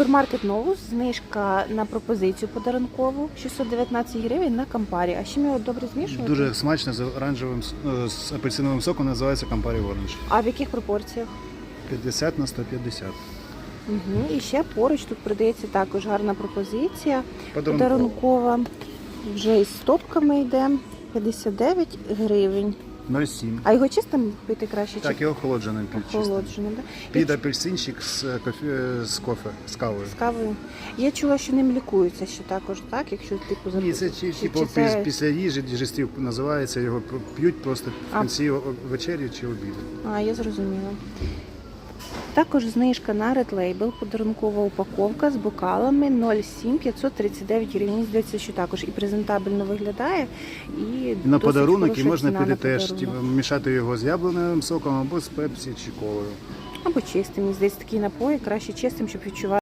Супермаркет Новус, знижка на пропозицію подарункову 619 гривень на кампарі. А ще ми його добре змішувати? Дуже смачно з оранжевим е, з апельсиновим соком називається Campari Orange. А в яких пропорціях? 50 на 150. Угу. І ще поруч тут продається також гарна пропозиція. Подарунково. Подарункова вже із стопками йде 59 гривень. 0,7. А його чистим пити краще Так, чи його охолодженим під охолодженим? Да? Під апельсинчик з, е, кофе, е, з кофе, з кавою. З кавою. Я чула, що ним лікуються ще також, так? Якщо типу Ні, це чи- типу це- після їжі діжестів називається, його п'ють просто в кінці а. вечері чи обіду. А, я зрозуміла. Також знижка на Red Label, подарункова упаковка з бокалами 0,7 539 гривень. Здається, що також і презентабельно виглядає, і на досить подарунок і хороша можна ціна на піти теж подарунок. типу, мішати його з яблуневим соком або з пепсі чи колою. Або чистим. Мені здається, такі напої краще чистим, щоб відчувати.